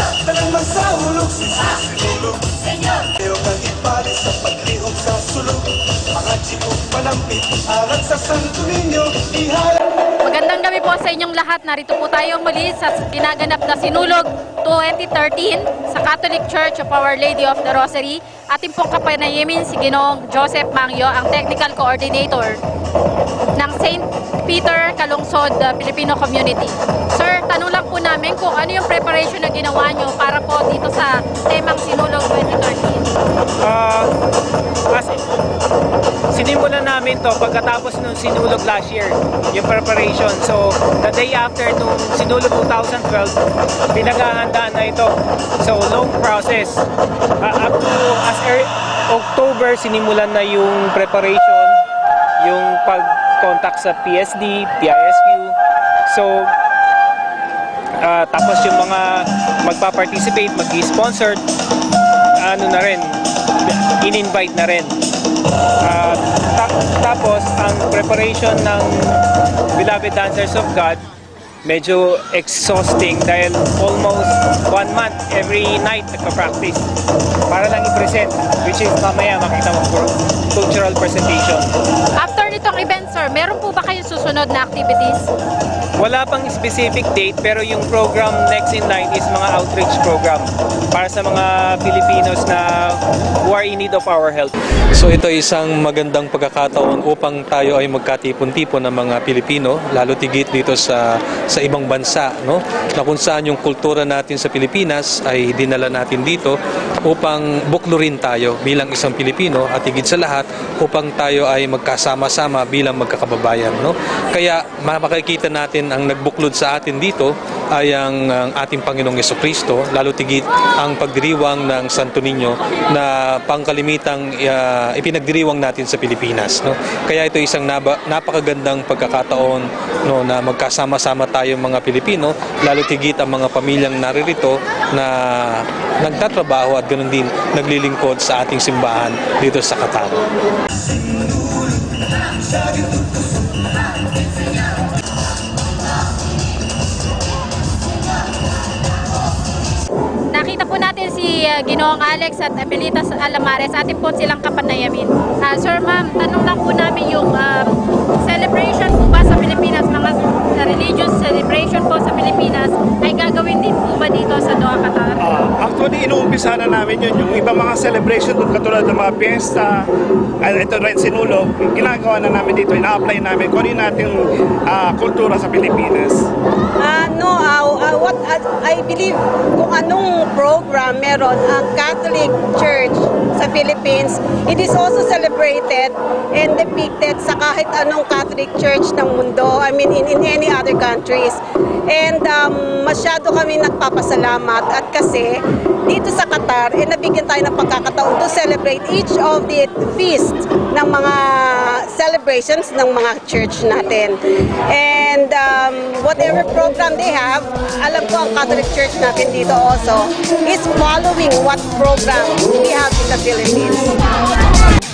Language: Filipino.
Talang magsahulog sa sinulog Kayo kang ipari sa paglihok sa sulog Mga chikong palampit Aral sa Santo Niño Iharap Magandang gabi po sa inyong lahat. Narito po tayo muli sa ginaganap na Sinulog 2013 sa Catholic Church of Our Lady of the Rosary. Ating pong kapanayimin si Ginoong Joseph Mangyo, ang Technical Coordinator ng St. Peter Kalungsod uh, Filipino Community. Sir, tanong lang po namin kung ano yung preparation na ginawa nyo para po dito sa temang Sinulog 2013. To pagkatapos nung sinulog last year, yung preparation. So, the day after nung sinulog 2012, pinaghahandaan na ito. So, long process. Ah, up to as early, October, sinimulan na yung preparation, yung pag-contact sa PSD, PISQ. So, ah, tapos yung mga magpa-participate, mag-sponsor, ano na rin, in-invite na rin. Ang preparation ng Beloved Dancers of God, medyo exhausting dahil almost one month every night nagpa-practice para lang i-present which is mamaya makita mo pro- cultural presentation. After nitong event, sir, meron po ba kayong susunod na activities? Wala pang specific date pero yung program next in line is mga outreach program para sa mga Filipinos na who are in need of our help. So ito isang magandang pagkakataon upang tayo ay magkatipon-tipon ng mga Pilipino, lalo tigit dito sa sa ibang bansa, no? Na kung saan yung kultura natin sa Pilipinas ay dinala natin dito upang buklurin tayo bilang isang Pilipino at higit sa lahat upang tayo ay magkasama-sama bilang magkakababayan, no? Kaya ma- makikita natin ang nagbuklod sa atin dito ay ang, ang ating Panginoong Yeso lalo tigit ang pagdiriwang ng Santo Niño na pangkalimitang uh, ipinagdiriwang natin sa Pilipinas. No? Kaya ito isang naba, napakagandang pagkakataon no, na magkasama-sama tayo mga Pilipino, lalo tigit ang mga pamilyang naririto na nagtatrabaho at ganoon din naglilingkod sa ating simbahan dito sa Qatar. Nakita po natin si uh, Ginoong Alex at Apelitas Alamares. Atin po silang kapanayamin. Ah, sir, ma'am, tanong lang po namin yung um, celebration po ba sa Pilipinas, mga uh, religious celebration po sa Pilipinas, ay gagawin din po ba dito sa Doha, Qatar? Ah, actually, inuumpisa na namin yun. Yung ibang mga celebration doon katulad ng mga piyesta, at ito rin sinulog, ginagawa na namin dito, ina-apply namin kung ano yung nating ah, kultura sa Pilipinas. Ah, no, ah, what I believe kung anong program meron ang Catholic Church sa Philippines, it is also celebrated and depicted sa kahit anong Catholic Church ng mundo. I mean, in, in any other countries. And um, masyado kami nagpapasalamat at kasi dito sa Qatar, eh, nabigyan tayo ng pagkakataon to celebrate each of the feast ng mga celebrations ng mga church natin. And um, whatever program they have, alam ko ang Catholic Church natin dito also is following what program we have in the Philippines.